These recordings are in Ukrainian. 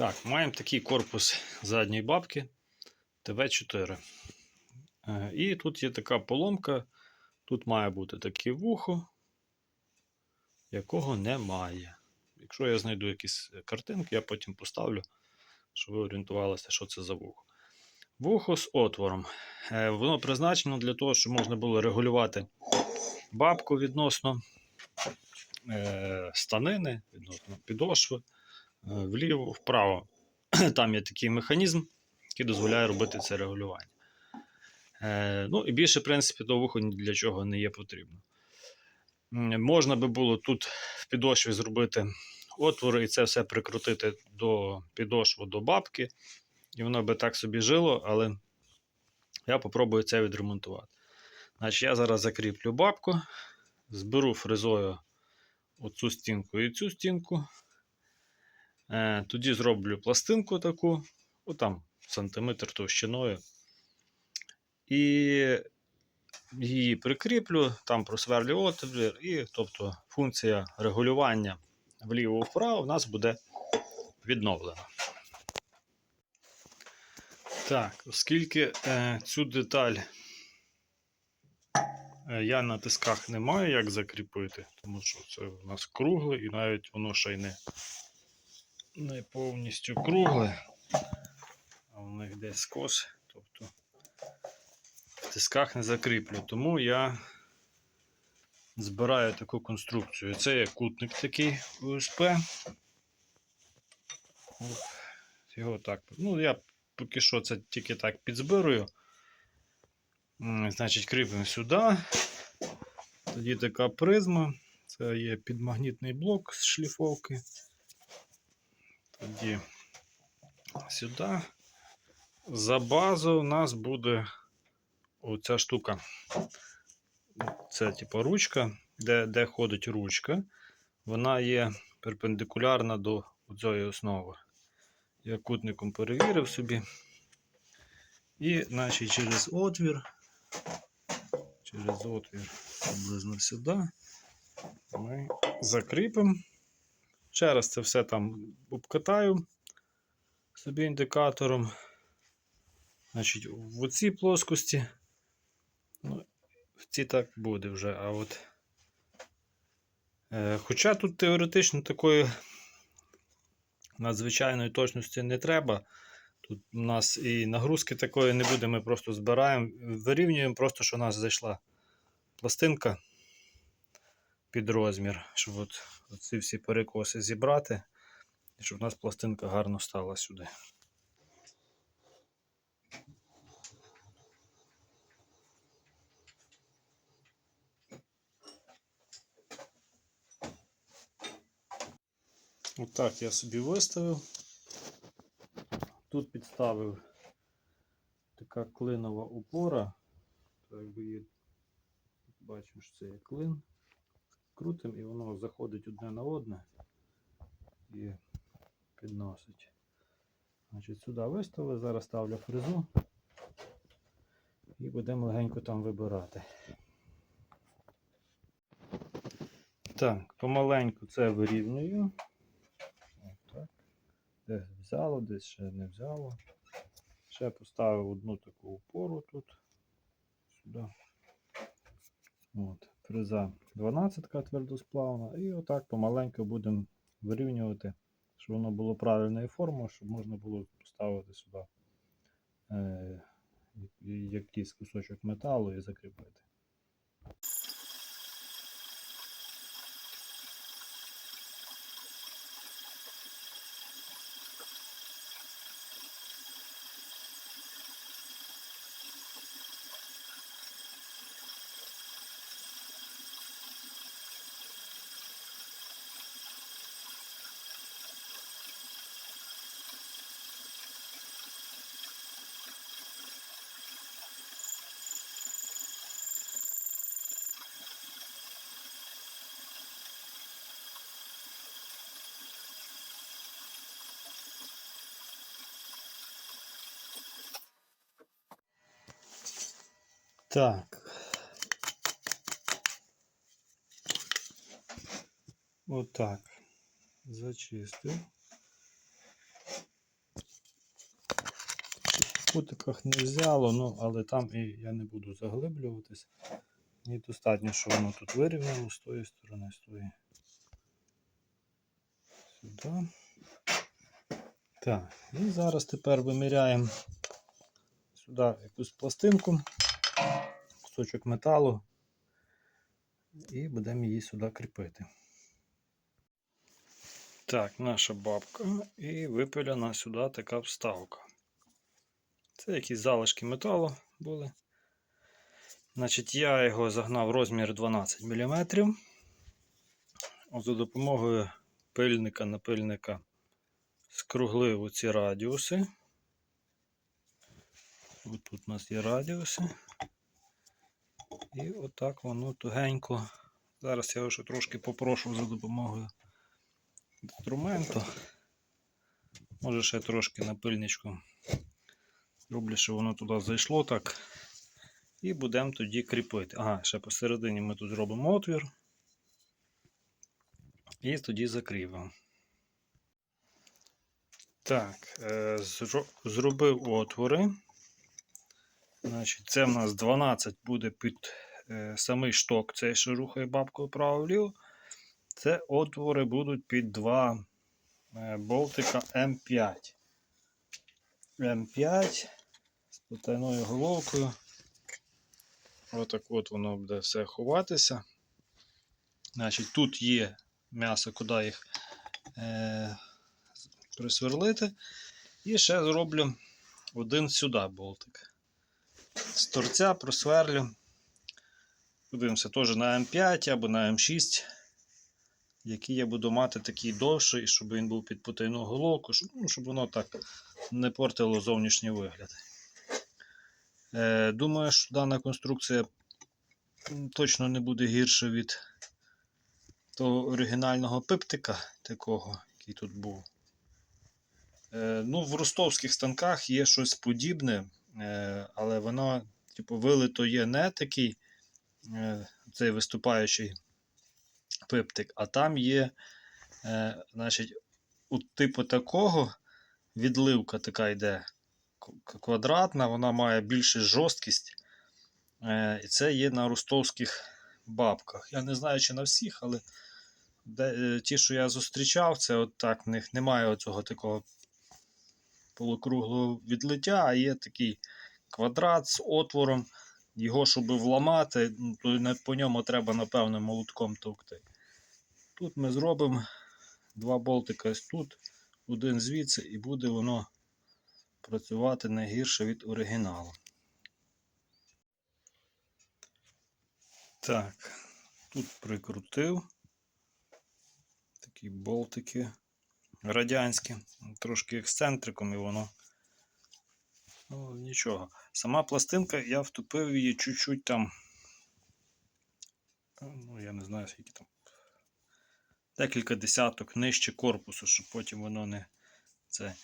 Так, маємо такий корпус задньої бабки ТВ4. Е, І тут є така поломка. Тут має бути таке вухо, якого немає. Якщо я знайду якісь картинки, я потім поставлю, щоб ви орієнтувалися, що це за вухо. Вухо з отвором. Е, Воно призначено для того, щоб можна було регулювати бабку відносно е, станини, відносно підошви, е, вліво, вправо. Там є такий механізм, який дозволяє робити це регулювання. Е, ну і більше, в принципі, до вуху ні для чого не є потрібно. Можна би було тут в підошві зробити отвори і це все прикрутити до підошву до бабки, і воно би так собі жило, але я попробую це відремонтувати. Значить, я зараз закріплю бабку, зберу фрезою оцю стінку і цю стінку. Е, тоді зроблю пластинку таку, отам сантиметр товщиною. І її прикріплю, там просверлю отвір, і тобто функція регулювання вліво-вправо у нас буде відновлена. Так, оскільки е, цю деталь е, я на тисках не маю як закріпити, тому що це у нас кругле і навіть воно ще й не, не повністю кругле, а воно йде скос. Тобто в тисках не закріплю. Тому я збираю таку конструкцію. Це є кутник такий УСП. Його так. Ну, я поки що це тільки так підзбирую. Значить, кріпимо сюди. Тоді така призма. Це є підмагнітний блок з шліфовки. Тоді сюди. За базу у нас буде оця штука. Це типу ручка, де, де ходить ручка. Вона є перпендикулярна до цієї основи. Я кутником перевірив собі. І значить, через отвір, через отвір приблизно сюди ми закріпимо. Ще раз це все там обкатаю собі індикатором. Значить, в оцій плоскості, ну, в цій так буде вже, а от. Е, хоча тут теоретично такої надзвичайної точності не треба. Тут у нас і нагрузки такої не буде, ми просто збираємо, вирівнюємо, просто що у нас зайшла пластинка під розмір, щоб от, ці всі перекоси зібрати, щоб у нас пластинка гарно стала сюди. Отак я собі виставив. Тут підставив така клинова опора. Так якби є, бачимо, що це є клин. Крутим і воно заходить одне на одне і підносить. Значить, Сюди виставили, зараз ставлю фрезу і будемо легенько там вибирати. Так, помаленьку це вирівнюю. Отак. Десь взяло, десь ще не взяло. Ще поставив одну таку опору тут. Сюди. От, фреза 12 твердосплавна. І отак помаленьку будемо вирівнювати, щоб воно було правильної форми, щоб можна було поставити сюди е, якийсь кусочок металу і закріпити. Так. Отак. Зачистив. кутиках не взяло, ну, але там і я не буду заглиблюватись. Мені достатньо, що воно тут вирівняло з тої сторони, з тої. Сюди. Так, і зараз тепер виміряємо сюди якусь пластинку, кусочок металу, і будемо її сюди кріпити. Так, наша бабка і випиляна сюди така вставка. Це якісь залишки металу були. Значить, я його загнав розмір 12 мм. За допомогою пильника напильника скруглив оці радіуси. Ось у нас є радіуси. І отак воно тугенько. Зараз я ще трошки попрошу за допомогою інструменту. Може ще трошки напильничком. Зроблю, щоб воно туди зайшло так. І будемо тоді кріпити. Ага, ще посередині ми тут зробимо отвір. І тоді закріпимо. Так, е, зро- зробив отвори. Значить, це в нас 12 буде під е, самий шток, цей що рухає бабкою вправо-вліво. Це отвори будуть під два е, болтика М5. М5 з потайною головкою. Отак от воно буде все ховатися. Значить, тут є м'ясо, куди їх е, присверлити. І ще зроблю один сюди болтик. З торця просверлю. Подивимося теж на М5 або на М6, який я буду мати такий довший, щоб він був під потайну головку, щоб, ну, щоб воно так не портило зовнішній вигляд. Е, думаю, що дана конструкція точно не буде гірше від того оригінального пиптика, такого, який тут був. Е, ну, в ростовських станках є щось подібне, але воно, типу, вилито є не такий е, цей виступаючий пиптик, а там є, е, значить, у типу такого відливка така йде квадратна, вона має більшу жорсткість. Е, і це є на ростовських бабках. Я не знаю, чи на всіх, але де, е, ті, що я зустрічав, це от так, в них немає оцього такого полукруглого відлиття, а є такий квадрат з отвором. Його, щоб вламати, ну, то по ньому треба, напевно, молотком товкти. Тут ми зробимо два болтика ось тут, один звідси, і буде воно працювати не гірше від оригіналу. Так, тут прикрутив такі болтики радянські, трошки ексцентриком і воно. Ну, нічого. Сама пластинка, я втупив її чуть-чуть там. Ну, я не знаю, скільки там. Декілька десяток нижче корпусу, щоб потім воно не, це,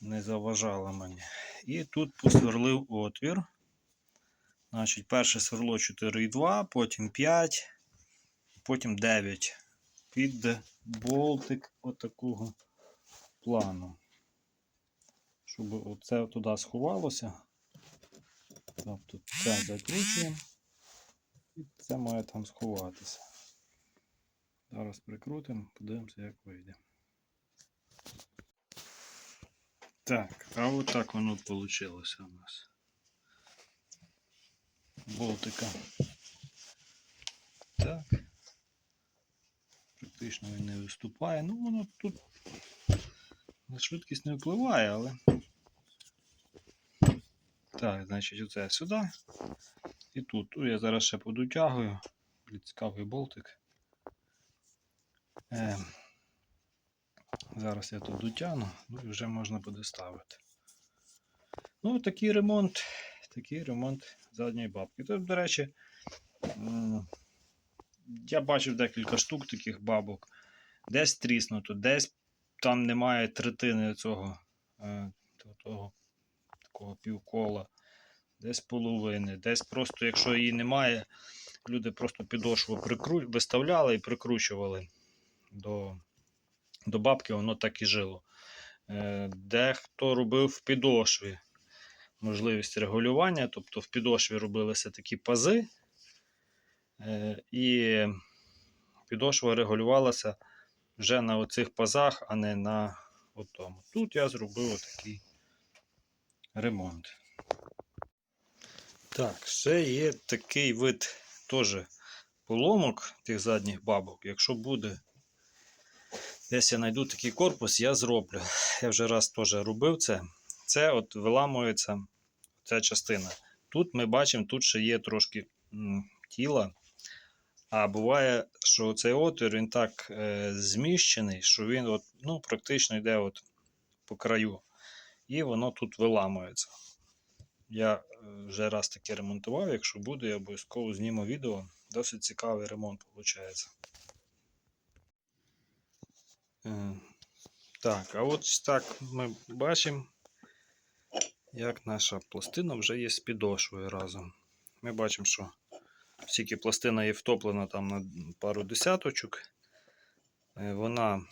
не заважало мені. І тут посверлив отвір. Значить, перше сверло 4,2, потім 5, потім 9 під болтик отакого плану. Щоб оце туди сховалося. Тобто це закручуємо. І це має там сховатися. Зараз прикрутимо, подивимося, як вийде. Так, а от так воно вийшло у нас. Болтика. Так. Практично він не виступає. Ну, воно тут на швидкість не впливає, але. Так, значить, оце сюди. І тут. Я зараз ще подутягую. Цікавий болтик. Е, зараз я тут дотягну, ну і вже можна буде ставити. Ну, такий ремонт. Такий ремонт задньої бабки. Тут, до речі, я бачив декілька штук таких бабок. Десь тріснуто, десь там немає третини цього е, того- такого півкола, десь половини, десь просто, якщо її немає, люди просто підошву прикру... виставляли і прикручували до, до бабки, воно так і жило. Е, Дехто робив в підошві. можливість регулювання, тобто в підошві робилися такі пази, і підошва регулювалася вже на оцих пазах, а не на отому. Тут я зробив такий ремонт. Так, ще є такий вид теж поломок тих задніх бабок. Якщо буде десь я знайду такий корпус, я зроблю. Я вже раз теж робив це. Це от виламується ця частина. Тут ми бачимо, тут ще є трошки тіла. А буває, що цей отвір він так е, зміщений, що він от, ну, практично йде от по краю. І воно тут виламується. Я е, вже раз таке ремонтував. Якщо буде, я обов'язково зніму відео. Досить цікавий ремонт виходить. Е, Так, а от так ми бачимо, як наша пластина вже є з підошвою разом. Ми бачимо, що оскільки пластина є втоплена там на пару десяточок, е, вона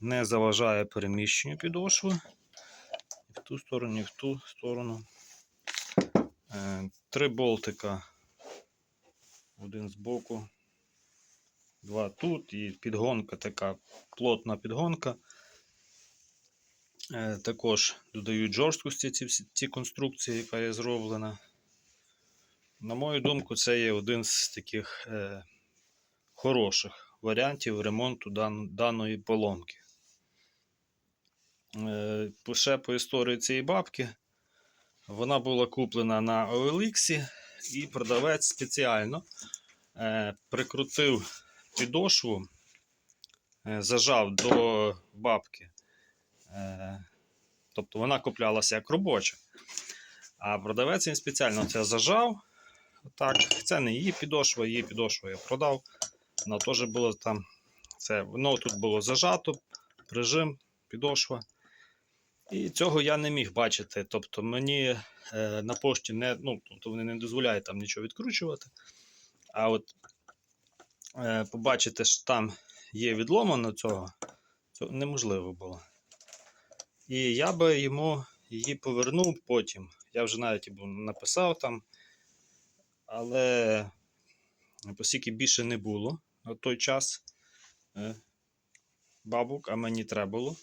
не заважає переміщенню підошви в ту сторону, ні в ту сторону. Е, Три болтика. Один збоку, два тут і підгонка така плотна підгонка. Е, Також додають жорсткості ці, ці конструкції, яка є зроблена. На мою думку, це є один з таких е, хороших варіантів ремонту дан, даної поломки. Е, ще по історії цієї бабки. Вона була куплена на OLX, і продавець спеціально е, прикрутив підошву, е, зажав до бабки. Е, тобто вона куплялася як робоча. А продавець він спеціально це зажав. Так, це не її підошва, її підошву я продав. Вона теж було там. Це, воно тут було зажато, прижим, підошва. І цього я не міг бачити. Тобто мені е, на пошті не, ну, тобто вони не дозволяють там нічого відкручувати. А от е, побачити, що там є відломано цього, це неможливо було. І я би йому її повернув потім. Я вже навіть написав там. Але оскільки більше не було на той час е, бабок, а мені треба було.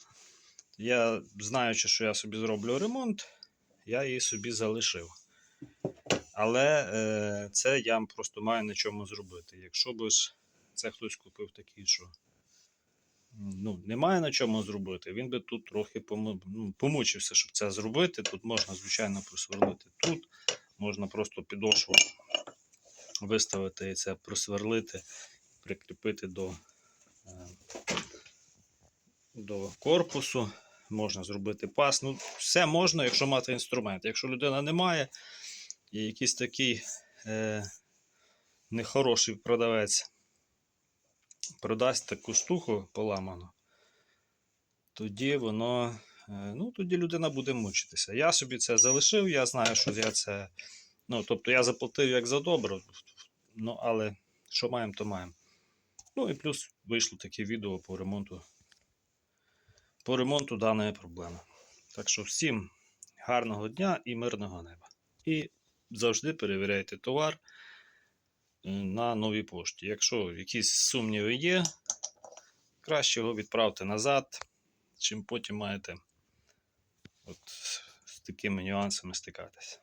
Я, знаючи, що я собі зроблю ремонт, я її собі залишив. Але е, це я просто маю на чому зробити. Якщо б це хтось купив такий, що ну, немає на чому зробити, він би тут трохи ну, помучився, щоб це зробити. Тут можна, звичайно, просверлити тут, можна просто підошву виставити і це просверлити, прикріпити до, е, до корпусу. Можна зробити пас. Ну, все можна, якщо мати інструмент. Якщо людина не має, і якийсь такий е, нехороший продавець продасть таку штуку поламану, тоді воно. Е, Ну, тоді людина буде мучитися. Я собі це залишив, я знаю, що я це. Ну, тобто я заплатив як за добро, ну, але що маємо, то маємо. Ну і плюс вийшло таке відео по ремонту по ремонту даної проблеми. Так що всім гарного дня і мирного неба. І завжди перевіряйте товар е, на новій пошті. Якщо якісь сумніви є, краще його відправте назад, чим потім маєте от з такими нюансами стикатися.